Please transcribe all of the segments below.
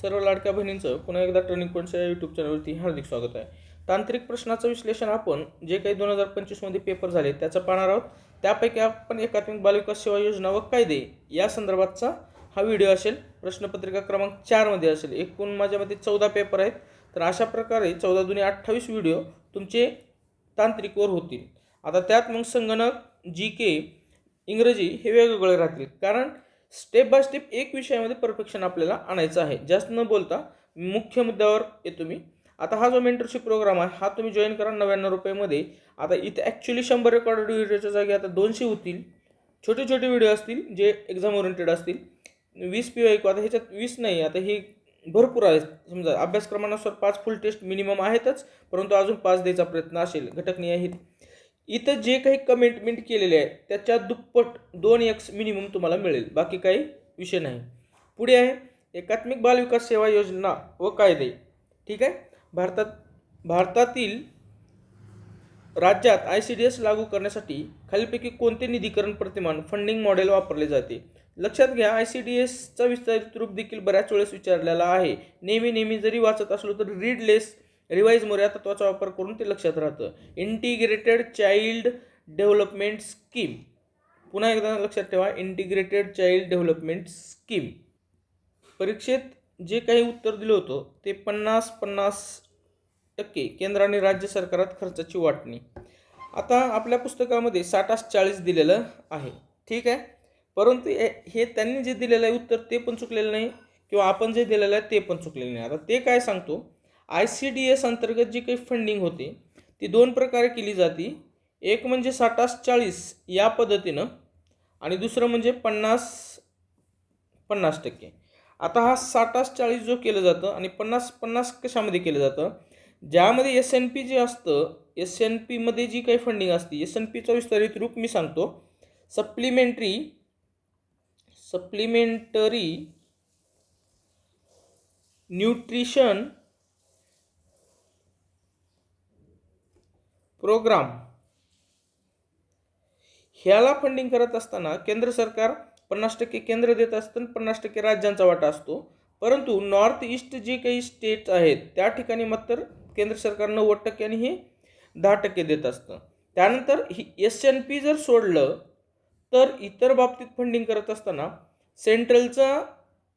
सर्व लाडक्या बहिणींचं पुन्हा एकदा टर्निंग पॉईंटच्या यूट्यूब चॅनलवरती हार्दिक स्वागत आहे. तांत्रिक प्रश्नाचं विश्लेषण आपण जे काही दोन हजार पंचवीसमध्ये पेपर झाले त्याचं पाहणार आहोत. त्यापैकी आपण एकात्मिक बालविकास सेवा योजना व कायदे या संदर्भातचा हा व्हिडिओ असेल. प्रश्नपत्रिका क्रमांक चारमध्ये असेल. एकूण माझ्या मते चौदा पेपर आहेत. तर अशा प्रकारे चौदा दुने अठ्ठावीस व्हिडिओ तुमचे तांत्रिकवर होतील. आता त्यात मग संगणक जी के इंग्रजी हे वेगवेगळे राहतील. कारण स्टेप बाय स्टेप एक विषयामध्ये परफेक्शन आपल्याला आणायचं आहे. जास्त न बोलता मुख्य मुद्द्यावर येतो मी. आता हा जो मेंटरशिप प्रोग्राम आहे हा तुम्ही जॉईन करा नव्याण्णव रुपयामध्ये. आता इथे ॲक्च्युली शंभर रेकॉर्डेड व्हिडिओच्या जागी आता दोनशे होतील. छोटे छोटे व्हिडिओ असतील जे एक्झाम ओरिएंटेड असतील. वीस पी ऐकू. आता ह्याच्यात वीस नाही आता ही भरपूर आहे समजा अभ्यासक्रमानुसार पाच फुल टेस्ट मिनिमम आहेतच परंतु अजून पाच द्यायचा प्रयत्न असेल. घटकनीय आहेत. इथं जे काही कमेंटमेंट केलेले आहे त्याच्या दुप्पट दोन एक्स मिनिमम तुम्हाला मिळेल. बाकी काही विषय नाही. पुढे आहे एकात्मिक बालविकास सेवा योजना व कायदे. ठीक आहे? भारतात भारतातील राज्यात आय सी डी एस लागू करण्यासाठी खालीपैकी कोणते निधीकरण प्रतिमान फंडिंग मॉडेल वापरले जाते? लक्षात घ्या आय सी डी एसचा विस्तारित रूप देखील बऱ्याच वेळेस विचारलेला आहे. नेहमी नेहमी जरी वाचत असलो तर रीड लेस रिवाईज मोर तत्वाचा वापर करून ते लक्षात राहतं. इंटिग्रेटेड चाइल्ड डेव्हलपमेंट स्कीम पुन्हा एकदा लक्षात ठेवा. इंटिग्रेटेड चाइल्ड डेव्हलपमेंट स्कीम परीक्षेत जे काही उत्तर दिलं होतं ते पन्नास पन्नास टक्के केंद्र आणि राज्य सरकारात खर्चाची वाटणी. आता आपल्या पुस्तकामध्ये साठास चाळीस दिलेलं आहे. ठीक आहे? परंतु हे हे त्यांनी जे दिलेलं आहे उत्तर ते पण चुकलेलं नाही. किंवा आपण जे दिलेलं आहे ते पण चुकलेलं नाही. आता ते काय सांगतो? आय सी डी एस अंतर्गत जी काही फंडिंग होते ती दोन प्रकारे केली जाते. एक म्हणजे साठास चाळीस या पद्धतीनं आणि दुसरं म्हणजे पन्नास पन्नास टक्के. आता हा साठास चाळीस जो केलं जातं आणि पन्नास पन्नास कशामध्ये केलं जातं? ज्यामध्ये एस एन पी जे असतं एस एन पीमध्ये जी काही फंडिंग असते एस एन पीचा विस्तारित रूप मी सांगतो. Supplementary supplementary nutrition programme. ह्याला फंडिंग करत असताना केंद्र सरकार पन्नास टक्के केंद्र देत असतं आणि पन्नास टक्के राज्यांचा वाटा असतो. परंतु नॉर्थ ईस्ट जे काही स्टेट्स आहेत त्या ठिकाणी मात्र केंद्र सरकार नव्वद टक्के आणि हे दहा टक्के देत असतं. त्यानंतर ही एस एन पी जर सोडलं तर इतर बाबतीत फंडिंग करत असताना सेंट्रलचं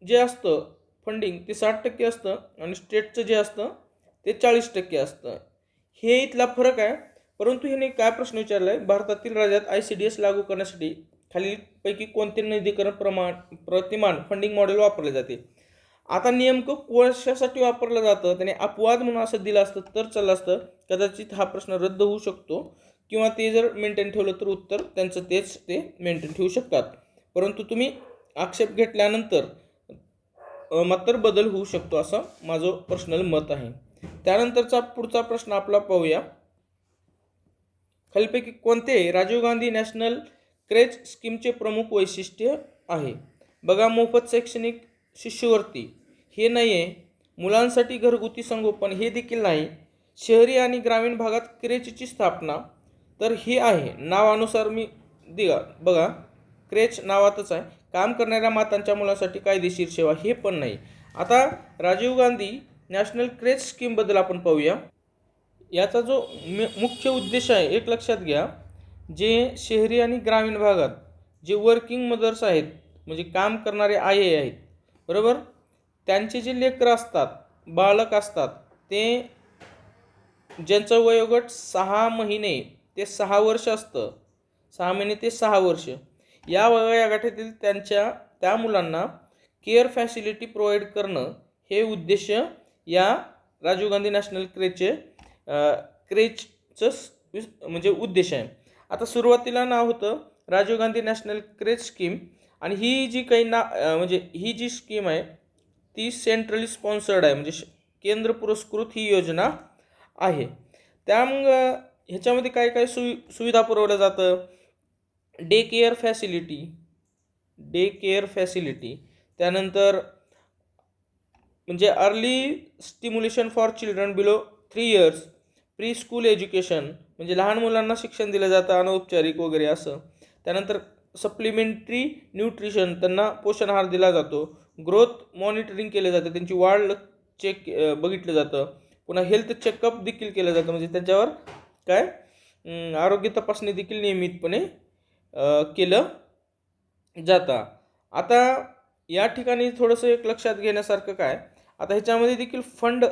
जे असतं फंडिंग ते साठ टक्के असतं आणि स्टेटचं जे असतं ते चाळीस टक्के असतं. हे इथला फरक आहे. परंतु ह्याने काय प्रश्न विचारला आहे भारतातील राज्यात आय सी डी एस लागू करण्यासाठी खालीलपैकी कोणते निधीकरण प्रमाण प्रतिमान फंडिंग मॉडेल वापरले जाते? आता नेमकं कशासाठी वापरलं जातं? त्याने अपवाद म्हणून असं दिलं असतं तर चाललं असतं? कदाचित हा प्रश्न रद्द होऊ शकतो किंवा ते जर मेंटेन ठेवलं तर उत्तर त्यांचं तेच ते मेंटेन ठेवू शकतात. परंतु तुम्ही आक्षेप घेतल्यानंतर मात्र बदल होऊ शकतो असं माझं पर्सनल मत आहे. त्यानंतरचा पुढचा प्रश्न आपला पाहूया. खालीलपैकी कोणते राजीव गांधी नॅशनल क्रेज स्कीमचे प्रमुख वैशिष्ट्य आहे. बघा मोफत शैक्षणिक शिष्यवृत्ती. हे नाही आहे मुलांसाठी घरगुती संगोपन हे देखील नाही. शहरी आणि ग्रामीण भागात क्रेचची स्थापना तर हे आहे. नावानुसार मी दिगा बघा क्रेच नावातच आहे. काम करणाऱ्या मातांच्या मुलांसाठी कायदेशीर सेवा हे पण नाही. आता राजीव गांधी नॅशनल क्रेच स्कीमबद्दल आपण पाहूया. याचा जो मुख्य उद्देश आहे एक लक्षात घ्या जे शहरी आणि ग्रामीण भागात जे वर्किंग मदर्स आहेत म्हणजे काम करणारे आई आहेत बरोबर? त्यांचे जे लेकरं असतात बालक असतात ते ज्यांचं वयोगट सहा महिने ते सहा वर्ष असतं सहा महिने ते सहा वर्ष या वयोगटातील त्यांच्या त्या मुलांना केअर फॅसिलिटी प्रोव्हाइड करणं हे उद्देश या राजीव गांधी नॅशनल क्रेचे क्रेजचं म्हणजे उद्देश आहे. आता सुरुवातीला नाव होतं Rajiv Gandhi national creche scheme आणि ही जी काही ना म्हणजे ही जी स्कीम आहे ती सेंट्रली स्पॉन्सर्ड आहे. म्हणजे केंद्र पुरस्कृत ही योजना आहे. त्या मग ह्याच्यामध्ये काय काय सुवि सुविधा पुरवल्या जातं? Day care facility day care facility. त्यानंतर म्हणजे early stimulation for children below three years. Preschool education म्हणजे लहान मुलांना शिक्षण दिलं जातं अनौपचारिक वगैरे असं. त्यानंतर सप्लिमेंटरी न्यूट्रिशन त्यांना पोषण आहार दिला जातो. ग्रोथ मॉनिटरिंग केलं जातं त्यांची वाढ चेक बघितलं जातं. पुन्हा हेल्थ चेकअप देखील केलं जातं म्हणजे त्याच्यावर काय? आरोग्य तपासणी देखील नियमितपणे केलं जातं. आता या ठिकाणी थोडंसं एक लक्षात घेण्यासारखं काय? आता ह्याच्यामध्ये देखील फंड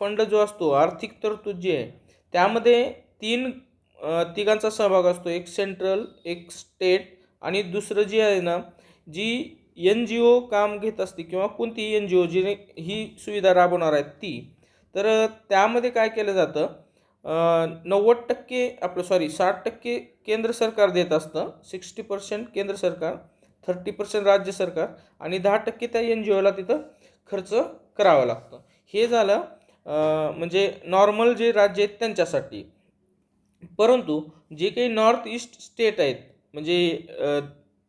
फंड जो असतो आर्थिक तरतूद जी आहे त्यामध्ये तीन तिघांचा सहभाग असतो. एक सेंट्रल एक स्टेट आणि दुसरं जी आहे ना जी एन जी ओ काम घेत असते किंवा कोणती एन जी ओ जी ही सुविधा राबवणार आहेत ती. तर त्यामध्ये काय केलं जातं? नव्वद टक्के आपलं सॉरी साठ टक्के केंद्र सरकार देत असतं. सिक्स्टी पर्सेंट केंद्र सरकार थर्टी पर्सेंट राज्य सरकार आणि दहा टक्के त्या एन जी ओला तिथं खर्च करावा लागतं. हे झालं म्हणजे नॉर्मल जे राज्य आहेत त्यांच्यासाठी. परंतु जे काही नॉर्थ ईस्ट स्टेट आहेत म्हणजे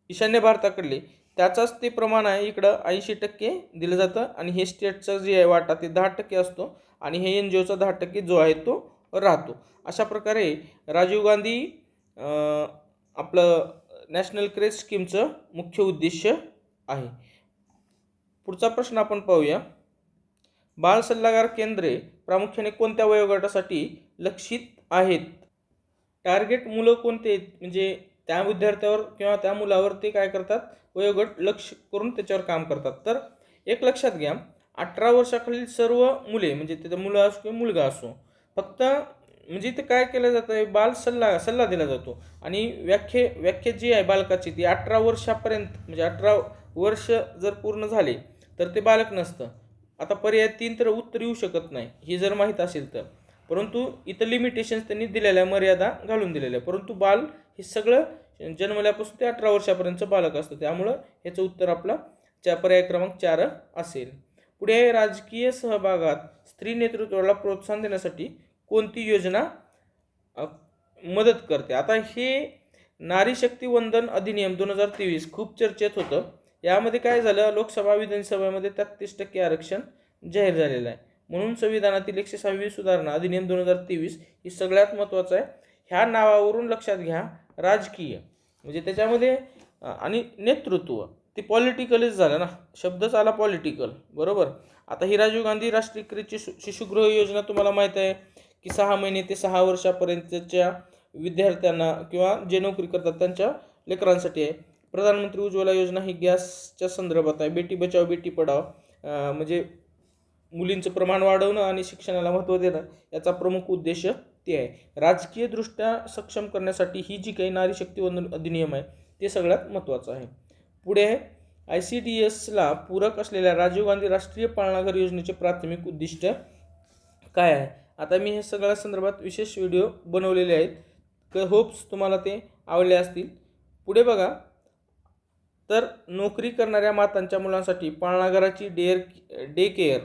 ईशान्य भारताकडले त्याचाच ते प्रमाण आहे इकडं ऐंशी टक्के दिलं जातं आणि हे स्टेटचं जे आहे वाटा ते दहा टक्के असतो आणि हे एन जी ओचा दहा टक्के जो आहे तो राहतो. अशा प्रकारे राजीव गांधी आपलं नॅशनल क्रेज स्कीमचं मुख्य उद्देश आहे. पुढचा प्रश्न आपण पाहूया. बाल सल्लागार केंद्रे प्रामुख्याने कोणत्या वयोगटासाठी लक्षित आहेत? टार्गेट मुलं कोणते? आहेत म्हणजे त्या विद्यार्थ्यावर किंवा त्या मुलावर ते काय करतात? वयोगट लक्ष करून त्याच्यावर काम करतात. तर एक लक्षात घ्या अठरा वर्षाखालील सर्व मुले म्हणजे तिथं मुलं असो किंवा मुलगा असो फक्त म्हणजे इथं काय केलं जातं? आहे बाल सल्ला सल्ला दिला जातो. आणि व्याख्ये व्याख्या जी आहे बालकाची ती अठरा वर्षापर्यंत म्हणजे अठरा वर्ष जर पूर्ण झाले तर ते बालक नसतं. आता पर्याय तीन तर उत्तर येऊ शकत नाही हे जर माहीत असेल तर. परंतु इथं लिमिटेशन्स त्यांनी दिलेल्या आहे, मर्यादा घालून दिलेल्या. आहे. परंतु बाल हे सगळं जन्मल्यापासून ते अठरा वर्षापर्यंतचं बालक असतं. त्यामुळं ह्याचं उत्तर आपला च्या पर्याय क्रमांक चार असेल. पुढे आहे, राजकीय सहभागात स्त्री नेतृत्वाला प्रोत्साहन देण्यासाठी कोणती योजना मदत करते? आता हे नारी शक्ती वंदन अधिनियम दोन हजार तेवीस खूप चर्चेत होतं. यामध्ये काय झालं? लोकसभा विधानसभेमध्ये तेहतीस टक्के आरक्षण जाहीर झालेलं आहे. म्हणून संविधानातील एकशे सहावी सुधारणा अधिनियम दोन हजार तेवीस ही सगळ्यात महत्त्वाचं आहे. ह्या नावावरून लक्षात घ्या राजकीय. म्हणजे त्याच्यामध्ये आणि नेतृत्व. ते पॉलिटिकलच झालं ना. शब्दच आला पॉलिटिकल बरोबर? आता ही राजीव गांधी राष्ट्रीय शिशु शिशुगृह योजना तुम्हाला माहीत आहे की सहा महिने ते सहा वर्षापर्यंतच्या विद्यार्थ्यांना किंवा जे नोकरी करतात त्यांच्या लेकरांसाठी आहे. प्रधानमंत्री उज्ज्वला योजना ही गॅसच्या संदर्भात आहे. बेटी बचाव बेटी पढाव म्हणजे मुलींचं प्रमाण वाढवणं आणि शिक्षणाला महत्त्व देणं याचा प्रमुख उद्देश ते आहे. राजकीयदृष्ट्या सक्षम करण्यासाठी ही जी काही नारी शक्ती अधिनियम आहे ते सगळ्यात महत्त्वाचं आहे. पुढे आहे आय सी डी एसला पूरक असलेल्या राजीव गांधी राष्ट्रीय पाळणाघर योजनेचे प्राथमिक उद्दिष्ट काय आहे? आता मी हे सगळ्या संदर्भात विशेष व्हिडिओ बनवलेले आहेत. क होप्स तुम्हाला ते आवडले असतील. पुढे बघा तर नोकरी करणाऱ्या मातांच्या मुलांसाठी पाळणाघराची डेअर डे केअर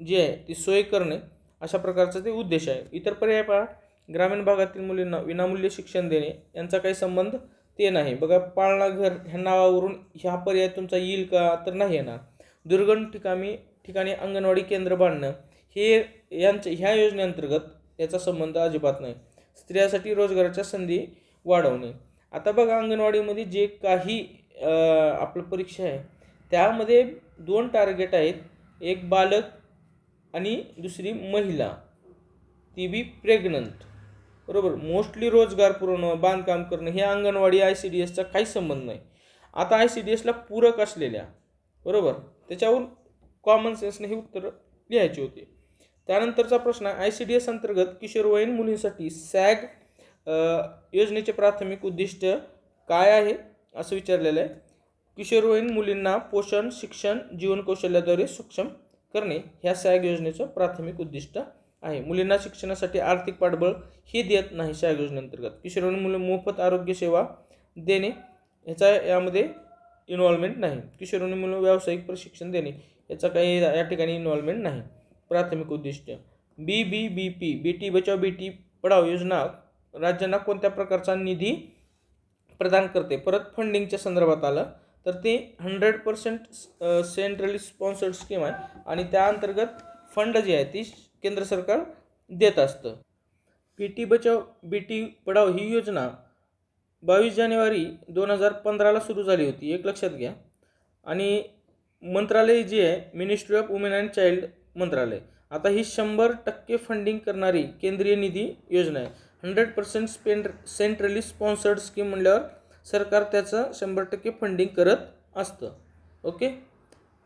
जी आहे ती सोय करणे अशा प्रकारचा ते उद्देश आहे. इतर पर्याय पहा. ग्रामीण भागातील मुलींना विनामूल्य शिक्षण देणे यांचा काही संबंध ते नाही. बघा पाळणाघर ह्या नावावरून ह्या पर्याय तुमचा येईल का तर नाही येणार. दुर्गम ठिकाणी ठिकाणी अंगणवाडी केंद्र बांधणं हे यांच्या ह्या योजनेअंतर्गत याचा संबंध अजिबात नाही. स्त्रियासाठी रोजगाराच्या संधी वाढवणे. आता बघा अंगणवाडीमध्ये जे काही आपलं परीक्षा आहे. त्यामध्ये दोन टार्गेट आहेत. एक बालक आणि दुसरी महिला. ती बी प्रेग्नंट बरोबर? मोस्टली रोजगार पुरवणं बांधकाम करणं हे अंगणवाडी आय सी डी एसचा काही संबंध नाही. आता आय सी डी एसला पूरक असलेल्या बरोबर? त्याच्यावर कॉमन सेन्सने ही उत्तरं लिहायची होती. त्यानंतरचा प्रश्न आय सी डी एस अंतर्गत किशोरवयीन मुलींसाठी सॅग योजनेचे प्राथमिक उद्दिष्ट काय आहे? असं विचारलेलं आहे. किशोरवयीन मुलींना पोषण शिक्षण जीवन कौशल्याद्वारे सक्षम करणे ह्या सहाय्यक योजनेचं प्राथमिक उद्दिष्ट आहे. मुलींना शिक्षणासाठी आर्थिक पाठबळ हे देत नाही सॅग योजनेअंतर्गत. किशोरवयीन मुलं मोफत आरोग्य सेवा देणे ह्याचा यामध्ये इन्व्हॉल्वमेंट नाही. किशोरवयीन मुलं व्यावसायिक प्रशिक्षण देणे याचा काही या ठिकाणी इन्व्हॉल्वमेंट नाही. प्राथमिक उद्दिष्ट. बी बी बी पी बेटी बचाव बेटी पढाव योजना राज्यांना कोणत्या प्रकारचा निधी प्रदान करते. परत फंडिंगच्या संदर्भात आलं तर ते hundred percent centrally sponsored scheme आहे आणि त्या अंतर्गत फंड जी आहे ती केंद्र सरकार देत असतं. बेटी बचाव बेटी पढाव ही योजना बावीस जानेवारी दोन हजार पंधराला सुरू झाली होती. एक लक्षात घ्या. आणि मंत्रालय जे आहे ministry of women and child मंत्रालय. आता ही शंभर टक्के फंडिंग करणारी केंद्रीय निधी योजना आहे. Hundred percent spend centrally sponsored scheme म्हणल्यावर सरकार त्याचं शंभर टक्के फंडिंग करत असतं. ओके?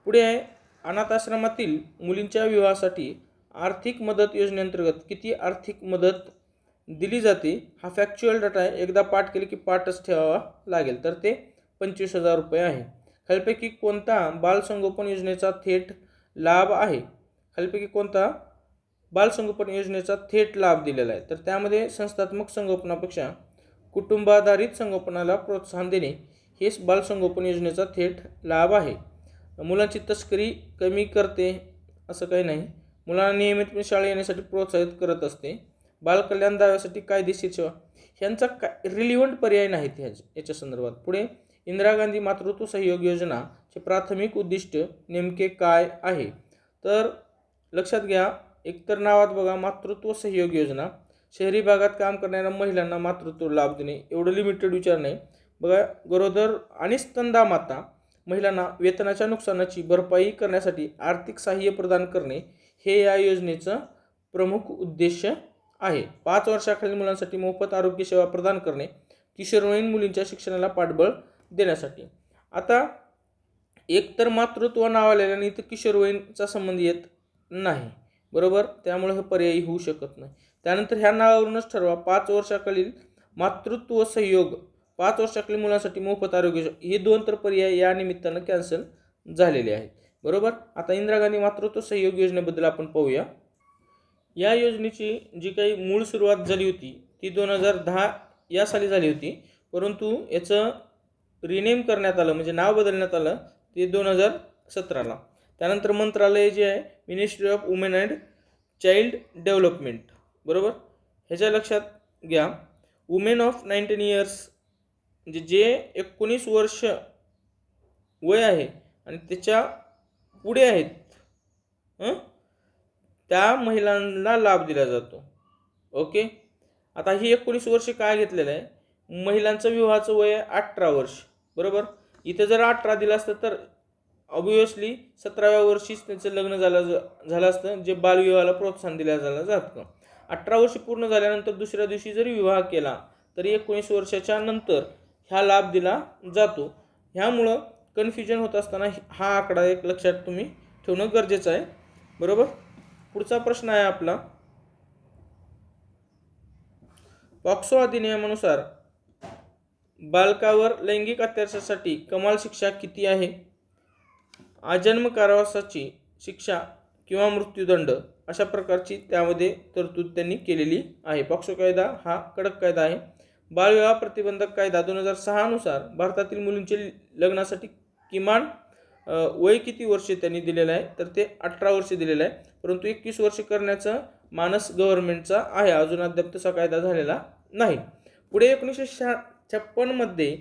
पुढे आहे अनाथाश्रमातील मुलींच्या विवाहासाठी आर्थिक मदत योजनेअंतर्गत किती आर्थिक मदत दिली जाते हा फॅक्च्युअल डाटा आहे. एकदा पाठ केले की पाठच ठेवावा लागेल. तर ते पंचवीस हजार रुपये आहे. खालपैकी कोणता बालसंगोपन योजनेचा थेट लाभ आहे? खालपैकी कोणता? बालसंगोपन योजनेचा थेट लाभ दिलेला आहे. तर त्यामध्ये संस्थात्मक संगोपनापेक्षा कुटुंबाधारित संगोपनाला प्रोत्साहन देणे हेच बालसंगोपन योजनेचा थेट लाभ आहे. मुलांची तस्करी कमी करते असं काही नाही. मुलांना नियमितपणे शाळा येण्यासाठी प्रोत्साहित करत असते. बालकल्याण दाव्यासाठी कायदेशीर सेवा. ह्यांचा काय रिलिव्हंट पर्याय नाहीत ह्या याच्या संदर्भात. पुढे इंदिरा गांधी मातृत्व सहयोग योजनाचे प्राथमिक उद्दिष्ट नेमके काय आहे? तर लक्षात घ्या एकतर नावात बघा मातृत्व सहयोग योजना. शहरी भागात काम करणाऱ्या महिलांना मातृत्व लाभ देणे एवढं लिमिटेड विचार नाही. बघा गरोदर आणि स्तंदा माता महिलांना वेतनाच्या नुकसानाची भरपाई करण्यासाठी आर्थिक सहाय्य प्रदान करणे हे या योजनेचं प्रमुख उद्देश आहे. पाच वर्षाखालील मुलांसाठी मोफत आरोग्य सेवा प्रदान करणे किशोरवयीन मुलींच्या शिक्षणाला पाठबळ देण्यासाठी. आता एकतर मातृत्व नाव आलेलं इथं किशोरवयीनचा संबंध येत नाही. बरोबर? त्यामुळे हे पर्यायी होऊ शकत नाही. त्यानंतर ह्या नावावरूनच ठरवा. पाच वर्षाखालील मातृत्व सहयोग पाच वर्षाखालील मुलांसाठी मोफत आरोग्य हे दोन तर पर्याय या निमित्तानं कॅन्सल झालेले आहेत. बरोबर? आता इंदिरा गांधी मातृत्व सहयोग योजनेबद्दल आपण पाहूया. या योजनेची जी काही मूळ सुरुवात झाली होती ती दोन हजार दहा या साली झाली होती. परंतु याचं रिनेम करण्यात आलं म्हणजे नाव बदलण्यात आलं ते दोन हजार सतराला. त्यानंतर मंत्रालय जे आहे ministry of women and child development बरोबर? ह्याच्या लक्षात घ्या. वुमेन ऑफ नाईन्टीन इयर्स म्हणजे जे एकोणीस वर्ष वय आहे आणि त्याच्या पुढे आहेत त्या महिलांना लाभ दिला जातो. ओके? आता ही एकोणीस वर्ष काय घेतलेलं आहे? महिलांचं विवाहाचं वय आहे अठरा वर्ष. बरोबर? इथं जर अठरा दिलं असतं तर ऑब्वियसली सतराव्या वर्षीच त्याचं लग्न झालं ज- झालं असतं जे बालविवाहाला प्रोत्साहन दिलं झालं जातं. अठरा वर्ष पूर्ण झाल्यानंतर दुसऱ्या दिवशी जरी विवाह केला तरी एकोणीस वर्षाच्या नंतर ह्या लाभ दिला जातो. ह्यामुळं कन्फ्युजन होत असताना हा आकडा एक लक्षात तुम्ही ठेवणं गरजेचं आहे. बरोबर? पुढचा प्रश्न आहे आपला. पॉक्सो अधिनियमानुसार बालकावर लैंगिक अत्याचारासाठी कमाल शिक्षा किती आहे? आजन्म कारावासाची शिक्षा किंवा मृत्यूदंड अशा प्रकारची त्यामध्ये तरतूद त्यांनी केलेली आहे. पॉक्सो कायदा हा कडक कायदा आहे. बालविवाह प्रतिबंधक कायदा दोन हजार सहानुसार भारतातील मुलींचे लग्नासाठी किमान वय किती वर्षे त्यांनी दिलेलं आहे? तर ते अठरा वर्षे दिलेलं आहे. परंतु एकवीस वर्ष करण्याचं मानस गव्हर्नमेंटचा आहे. अजून अद्याप तसा कायदा झालेला नाही. पुढे एकोणीसशे शहा छप्पनमध्ये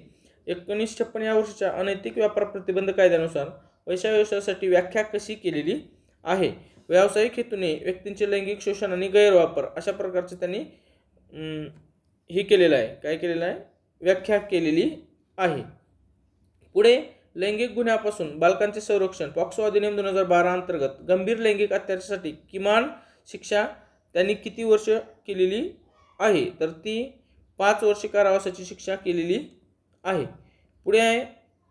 एकोणीस छप्पन या वर्षाच्या अनैतिक व्यापार प्रतिबंध कायद्यानुसार पैसा व्यवसायासाठी व्याख्या कशी केलेली आहे? व्यावसायिक हेतूने व्यक्तींचे लैंगिक शोषण आणि गैरवापर अशा प्रकारचे त्यांनी हे केलेलं आहे. काय केलेलं आहे? व्याख्या केलेली आहे. पुढे लैंगिक गुन्ह्यापासून बालकांचे संरक्षण पॉक्सो अधिनियम दोन हजार बारा अंतर्गत गंभीर लैंगिक अत्याचारासाठी किमान शिक्षा त्यांनी किती वर्ष केलेली आहे? तर ती पाच वर्ष कारावासाची शिक्षा केलेली आहे. पुढे आहे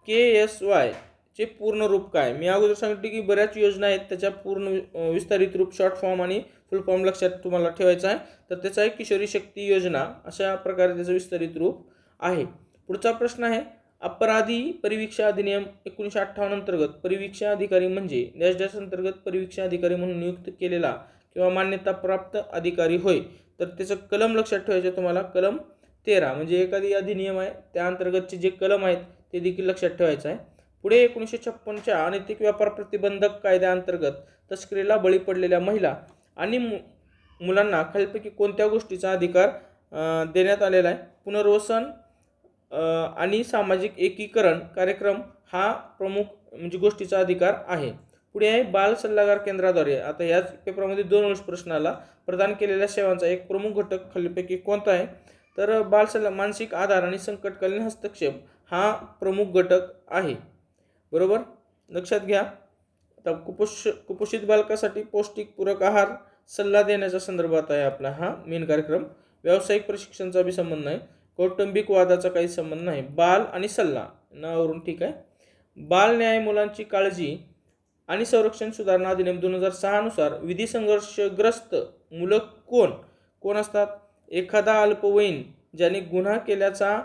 के एस वाय. चे पूर्ण रूप काय? मी अगोदर सांगितले की बऱ्याच योजना आहेत त्याच्या पूर्ण विस्तारित रूप शॉर्ट फॉर्म आणि फुल फॉर्म लक्षात तुम्हाला ठेवायचा आहे. तर त्याचा आहे किशोरी शक्ती योजना. अशा प्रकारे त्याचं विस्तारित रूप आहे. पुढचा प्रश्न आहे अपराधी परिवीक्षा अधिनियम एकोणीसशे अठ्ठावन्न अंतर्गत परिवीक्षा अधिकारी म्हणजे डॅश डॅश अंतर्गत परिवीक्षा अधिकारी म्हणून नियुक्त केलेला किंवा मान्यताप्राप्त अधिकारी होय. तर त्याचं कलम लक्षात ठेवायचं आहे तुम्हाला. कलम तेरा म्हणजे एखादी अधिनियम आहे त्या अंतर्गतचे जे कलम आहेत ते देखील लक्षात ठेवायचं आहे. पुढे एकोणीसशे छप्पनच्या अनैतिक व्यापार प्रतिबंधक कायद्याअंतर्गत तस्करीला बळी पडलेल्या महिला आणि मु मुलांना खालीलपैकी कोणत्या गोष्टीचा अधिकार देण्यात आलेला आहे? पुनर्वसन आणि सामाजिक एकीकरण कार्यक्रम हा प्रमुख म्हणजे गोष्टीचा अधिकार आहे. पुढे आहे बाल सल्लागार केंद्राद्वारे. आता याच पेपरमध्ये दोन वर्ष प्रश्नाला प्रदान केलेल्या सेवांचा एक प्रमुख घटक खालीलपैकी कोणता आहे? तर बाल सल्ला मानसिक आधार आणि संकटकालीन हस्तक्षेप हा प्रमुख घटक आहे. बरोबर? लक्षात घ्या. आता कुपोष कुपोषित बालकासाठी पौष्टिक पूरक आहार सल्ला देण्याच्या संदर्भात आहे आपला हा मेन कार्यक्रम. व्यावसायिक प्रशिक्षणचा बी संबंध नाही. कौटुंबिक वादाचा काही संबंध नाही. बाल आणि सल्ला. नावावरून ठीक आहे. बाल न्याय मुलांची काळजी आणि संरक्षण सुधारणा अधिनियम दोन हजार सहानुसार विधी संघर्षग्रस्त मुलं कोण? कोण असतात? एखादा अल्पवयीन ज्याने गुन्हा केल्याचा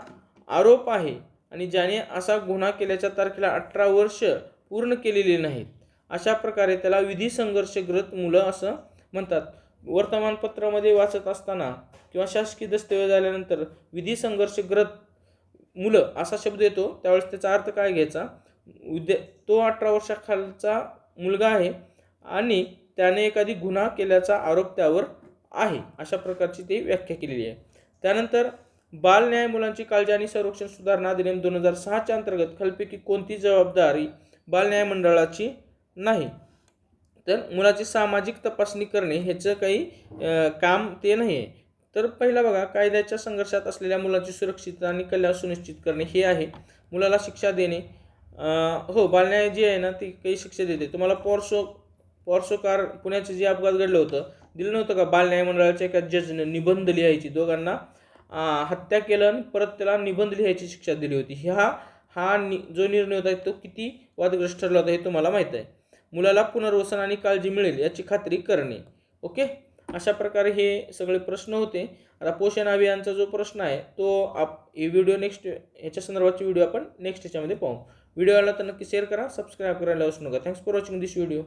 आरोप आहे आणि ज्याने असा गुन्हा केल्याच्या तारखेला अठरा वर्ष पूर्ण केलेली नाहीत. अशा प्रकारे त्याला विधी संघर्षग्रस्त मुलं असं म्हणतात. वर्तमानपत्रामध्ये वाचत असताना किंवा शासकीय दस्तऐवज आल्यानंतर विधी संघर्षग्रस्त मुलं असा शब्द येतो. त्यावेळेस त्याचा अर्थ काय घ्यायचा? उद्या तो अठरा वर्षाखालचा मुलगा आहे आणि त्याने एखादी गुन्हा केल्याचा आरोप त्यावर आहे. अशा प्रकारची ती व्याख्या केलेली आहे. त्यानंतर बाल न्याय मुलांची काळजी आणि संरक्षण सुधारणा अधिनियम दोन हजार सहाच्या अंतर्गत खालपैकी कोणती जबाबदारी बाल न्याय मंडळाची नाही? तर मुलाची सामाजिक तपासणी करणे ह्याचं काही काम ते नाही आहे तर पहिला बघा कायद्याच्या संघर्षात असलेल्या मुलाची सुरक्षितता आणि कल्याण सुनिश्चित करणे हे आहे. मुलाला शिक्षा देणे हो बालन्याय जी आहे ना ती काही शिक्षा देते. तुम्हाला पॉर्सो पॉर्सो कार पुण्याचे जे अपघात घडलं होतं दिलं नव्हतं का? बालन्याय मंडळाच्या एका जजने निबंध लिहायची. दोघांना हत्या केलं आणि परत त्याला निबंध लिहायची शिक्षा दिली होती. ह्या हा नि जो निर्णय होता तो किती वादग्रस्त ठरला होता हे तुम्हाला माहीत आहे. मुलाला पुनर्वसन आणि काळजी मिळेल याची खात्री करणे. ओके? अशा प्रकारे हे सगळे प्रश्न होते. आता पोषण अभियानचा जो प्रश्न आहे तो आप हे व्हिडिओ नेक्स्ट ह्याच्या संदर्भाचे व्हिडिओ आपण नेक्स्ट ह्याच्यामध्ये पाहू. व्हिडिओ आला तर नक्की शेअर करा सबस्क्राईब करायला विसरू नका. Thanks for watching this video